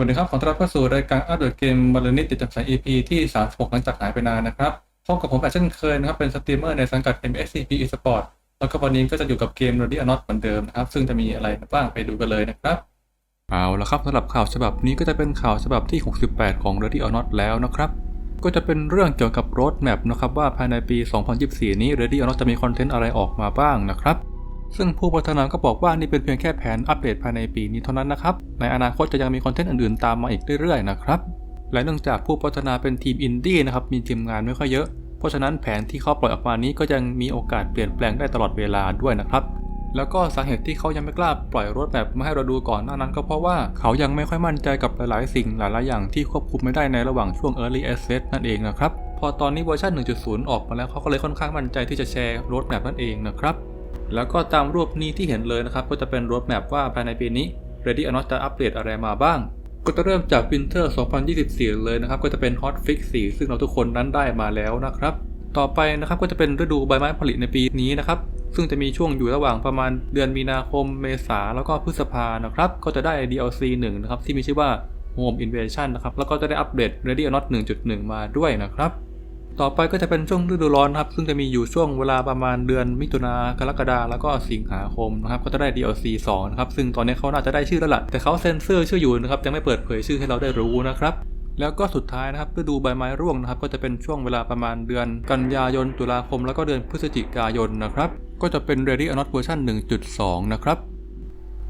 วัสดีครับ ขอต้อนรับเข้าสู่รายการอัปเดตเกมบอลนิตติดจับสาย EP ที่ 36 หลังจากหายไปนานนะครับ พบกับผมแบบเช่นเคยนะครับ เป็นสตรีมเมอร์ในสังกัด MSCP Esport แล้วก็วันนี้ก็จะอยู่กับเกม Ready or Not เหมือนเดิมนะครับ ซึ่งจะมีอะไรบ้างไปดูกันเลยนะครับ เอาละครับสำหรับข่าวฉบับนี้ก็จะเป็นข่าวฉบับที่ 68 ของ Ready or Not แล้วนะครับ ก็จะเป็นเรื่องเกี่ยวกับ Road Map นะครับว่าภายในปี 2024 นี้ Ready or Not จะมีคอนเทนต์อะไรออกมาบ้างนะครับ ซึ่งผู้พัฒนาก็บอกว่านี่เป็นเพียงแค่แผนอัปเดตภายในปีนี้เท่านั้นนะครับ ในอนาคตจะยังมีคอนเทนต์อื่นๆตามมาอีกเรื่อยๆนะครับ และเนื่องจากผู้พัฒนาเป็นทีมอินดี้นะครับ มีทีมงานไม่ค่อยเยอะ เพราะฉะนั้นแผนที่เขาปล่อยออกมานี้ก็ยังมีโอกาสเปลี่ยนแปลงได้ตลอดเวลาด้วยนะครับ แล้วก็สาเหตุที่เขายังไม่กล้าปล่อยรถแบบมาให้เราดูก่อนหน้านั้น ก็เพราะว่าเขายังไม่ค่อยมั่นใจกับหลายๆ สิ่งหลายๆอย่างที่ควบคุมไม่ได้ในระหว่างช่วง Early Access นั่นเองนะครับ พอตอนนี้เวอร์ชัน1.0 ออกมาแล้วเขาก็เลยค่อนข้างมั่นใจที่จะแชร์รถแมพนั่นเองนะครับ แล้วก็ตามรูปนี้ที่เห็นเลยนะครับ ก็จะเป็นรถแมพว่าภายในปีนี้ Ready or Not จะอัปเดตอะไรมาบ้าง ก็จะเริ่มจาก Winter 2024 เลยนะครับ ก็จะเป็น Hot Fix 4 ซึ่งเราทุกคนนั้นได้มาแล้วนะครับ ต่อไปนะครับก็จะเป็นฤดูใบไม้ผลิในปีนี้นะครับซึ่งจะมีช่วงอยู่ระหว่างประมาณเดือนมีนาคม เมษาแล้วก็พฤษภานะครับ ก็จะได้ DLC 1 นะครับ ที่มีชื่อว่า Home Invasion นะครับ แล้วก็จะได้อัปเดต Ready or Not 1.1 มาด้วยนะครับ ต่อไปก็จะเป็นช่วงฤดูร้อนครับซึ่งจะมีอยู่ช่วงเวลาประมาณเดือนมิถุนากรกฎาแล้วก็สิงหาคมนะครับก็จะได้ DLC 2นะครับซึ่งตอนนี้เขาน่าจะได้ชื่อแล้วล่ะแต่เขาเซ็นเซอร์ชื่ออยู่นะครับยังไม่เปิดเผยชื่อให้เราได้รู้นะครับแล้วก็สุดท้ายนะครับฤดูใบไม้ร่วงนะครับก็จะเป็นช่วงเวลาประมาณเดือนกันยายนตุลาคม แล้วก็เดือนพฤศจิกายนนะครับก็จะเป็น Ready or Not เวอร์ชัน1.2 นะครับ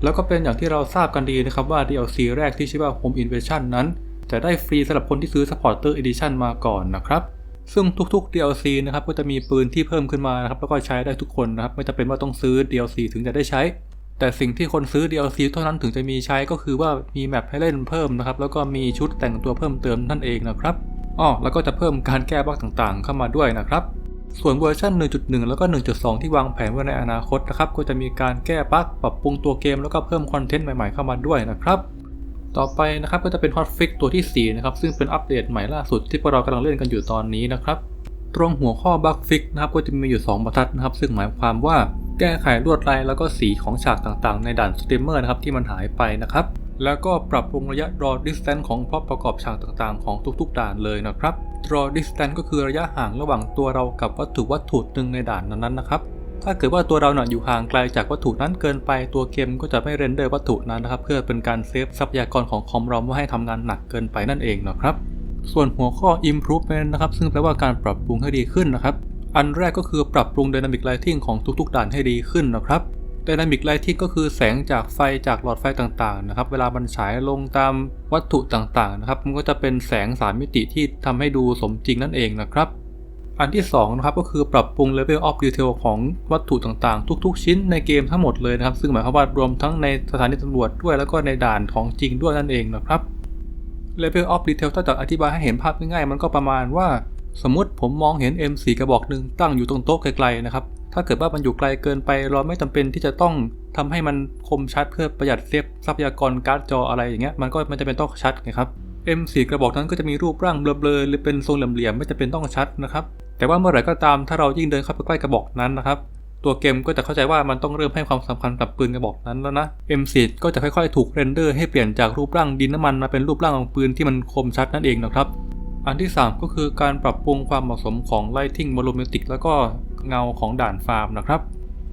แล้วก็เป็นอย่างที่เราทราบกันดีนะครับว่า DLC แรกที่ชื่อว่า Home Invasion นั้น จะได้ฟรีสำหรับคนที่ซื้อ Supporter Edition มาก่อนนะครับ ซึ่งทุกๆ DLC นะครับก็จะมีปืนที่เพิ่มขึ้นมานะครับแล้วก็ใช้ได้ทุกคนนะครับไม่จำเป็นว่าต้องซื้อ DLC ถึงจะได้ใช้ แต่สิ่งที่คนซื้อ DLC เท่านั้นถึงจะมีใช้ก็คือว่ามีแมปให้เล่นเพิ่มนะครับแล้วก็มีชุดแต่งตัวเพิ่มเติมนั่นเองนะครับอ้อแล้วก็จะเพิ่มการแก้บั๊กต่างๆ เข้ามาด้วยนะครับส่วนเวอร์ชัน1.1 แล้วก็ 1.2 ที่วางแผนไว้ในอนาคตนะครับ ก็จะมีการแก้บั๊กปรับปรุงตัวเกมแล้วก็เพิ่มคอนเทนต์ใหม่ๆเข้ามาด้วยนะครับ ต่อไปนะครับก็จะเป็น Hotfix ตัวที่ 4 นะครับ ซึ่งเป็นอัปเดตใหม่ล่าสุดที่พวกเรากำลังเล่นกันอยู่ตอนนี้นะครับ ตรงหัวข้อ Bug Fix นะครับก็จะมีอยู่ 2 บรรทัดนะครับ ซึ่งหมายความว่าแก้ไขลวดลายแล้วก็สีของฉากต่างๆ ในด่านสตรีมเมอร์นะครับที่มันหายไปนะครับ แล้วก็ปรับปรุงระยะ draw distance ของพร็อพประกอบฉากต่างๆ ของทุกๆ ด่านเลยนะครับ draw distance ก็คือระยะห่างระหว่างตัวเรากับวัตถุวัตถุหนึ่งในด่านนั้นๆนะครับ ถ้าเกิดว่าตัวเราเนี่ยอยู่ห่างไกลจากวัตถุนั้นเกินไปตัวเกมก็จะไม่เรนเดอร์วัตถุนั้นนะครับ เพื่อเป็นการเซฟทรัพยากรของคอมเราไม่ให้ทำงานหนักเกินไปนั่นเองนะครับ ส่วนหัวข้อ improvement นะครับ ซึ่งแปลว่าการปรับปรุงให้ดีขึ้นนะครับ อันแรกก็คือปรับปรุง dynamic lighting ของทุกๆด่านให้ดีขึ้นนะครับ dynamic lighting ก็คือแสงจากไฟจากหลอดไฟต่างๆนะครับ เวลามันฉายลงตามวัตถุต่างๆนะครับ มันก็จะเป็นแสงสามมิติที่ทำให้ดูสมจริงนั่นเองนะครับ อันที่2นะครับก็คือปรับปรุง level of detail ของวัตถุต่างๆ ทุกๆ ชิ้นในเกมทั้งหมดเลยนะครับ ซึ่งหมายความว่ารวมทั้งในสถานีตำรวจด้วยแล้วก็ในด่านของจริงด้วยนั่นเองนะครับ level of detail ถ้าจะอธิบายให้เห็นภาพง่ายๆ มันก็ประมาณว่า สมมติผมมองเห็น M4 กระบอกหนึ่งตั้งอยู่ตรงโต๊ะไกลๆนะครับถ้าเกิดว่ามันอยู่ไกลเกินไปเราไม่จำเป็นที่จะต้องทำให้มันคมชัดเพื่อประหยัดเซฟทรัพยากรการ์ดจออะไรอย่างเงี้ยมันก็ไม่จำเป็นต้องชัดไงครับ M4 กระบอกนั้นก็จะมีรูปร่างเบลอๆหรือเป็นทรงเหลี่ยมๆไม่จำเป็นต้องชัดนะครับ แต่ว่าเมื่อไหร่ก็ตามถ้าเรายิ่งเดินเข้าไปใกล้กระบอกนั้นนะครับตัวเกมก็จะเข้าใจว่ามันต้องเริ่มให้ความสำคัญกับปืนกระบอกนั้นแล้วนะ M4 ก็จะค่อยๆ ถูกเรนเดอร์ให้เปลี่ยนจากรูปร่างดินน้ำมันมาเป็นรูปร่างของปืนที่มันคมชัดนั่นเองนะครับ อันที่ 3 ก็คือการปรับปรุงความเหมาะสมของ Lighting Volumetric แล้วก็เงาของด่านฟาร์มนะครับ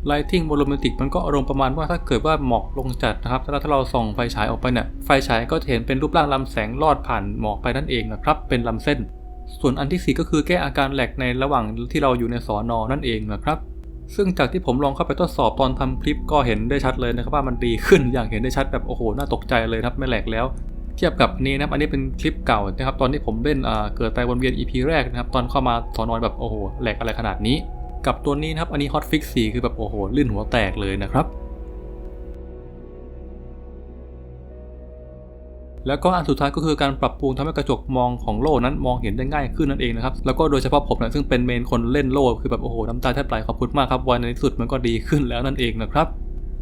Lighting Volumetric มันก็อารมณ์ประมาณว่าถ้าเกิดว่าหมอกลงจัดนะครับแล้วถ้าเราส่องไฟฉายออกไปเนี่ยไฟฉายก็จะเห็นเป็นรูปร่างลำแสงลอดผ่านหมอกไปนั่นเองนะครับเป็นลำเส้น ส่วนอันที่ 4 ก็คือแก้อาการแหลกในระหว่างที่เราอยู่ในสอนอนั่นเองนะครับ ซึ่งจากที่ผมลองเข้าไปทดสอบตอนทำคลิปก็เห็นได้ชัดเลยนะครับว่ามันดีขึ้นอย่างเห็นได้ชัดแบบโอ้โหน่าตกใจเลยครับไม่แหลกแล้ว เทียบกับนี้นะครับอันนี้เป็นคลิปเก่านะครับตอนที่ผมเล่นเกิดไตวนเวียน EP แรกนะครับตอนเข้ามาสอนอนแบบโอ้โหแหลกอะไรขนาดนี้ กับตัวนี้นะครับอันนี้ Hotfix 4คือแบบโอ้โหลื่นหัวแตกเลยนะครับ แล้วก็อันสุดท้ายก็คือการปรับปรุงทำให้กระจกมองของโล่นั้นมองเห็นได้ง่ายขึ้นนั่นเองนะครับแล้วก็โดยเฉพาะผมนะซึ่งเป็นเมนคนเล่นโล่คือแบบโอ้โหน้ำตาแทบไหลขอบคุณมากครับวันในที่สุดมันก็ดีขึ้นแล้วนั่นเองนะครับ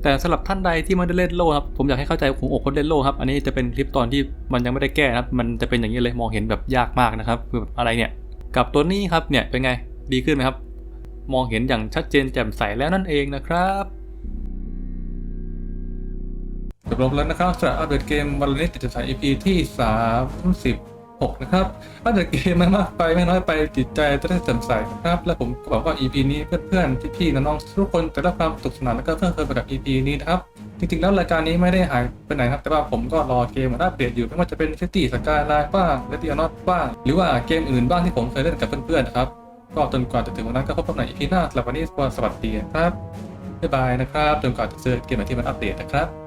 แต่สำหรับท่านใดที่ไม่ได้เล่นโล่ครับผมอยากให้เข้าใจของอกคนเล่นโล่ครับอันนี้จะเป็นคลิปตอนที่มันยังไม่ได้แก้นะครับมันจะเป็นอย่างนี้เลยมองเห็นแบบยากมากนะครับคือแบบอะไรเนี่ยกับตัวนี้ครับเนี่ยเป็นไงดีขึ้นไหมครับ มองเห็นอย่างชัดเจนแจ่มใสแล้วนั่นเองนะครับ จบลงแล้วนะครับสำหรับอัปเดตเกมวันนี้ติดสาย EP ที่ 36 นะครับอัปเดตเกมไม่มากไปไม่น้อยไปจิตใจจะได้แจ่มใสนะครับ และผมก็บอกว่า EP นี้เพื่อนๆพี่ๆน้องๆทุกคนจะได้ความสนุกสนานและก็เพลิดเพลินไปกับ EP นี้นะครับจริงๆแล้วรายการนี้ไม่ได้หายไปไหนครับ แต่ว่าผมก็รอเกมมาอัปเดตอยู่ไม่ว่าจะเป็น City Skyline บ้าง Ready or Not บ้างหรือว่าเกมอื่นบ้างที่ผมเคยเล่นกับเพื่อนๆนะครับก็จนกว่าจะถึงวันนั้นก็พบกันใหม่ EP หน้าสำหรับวันนี้สวัสดีครับบ๊ายบายนะครับจนกว่าจะเจอเกมใหม่ที่มันอัปเดตนะครับ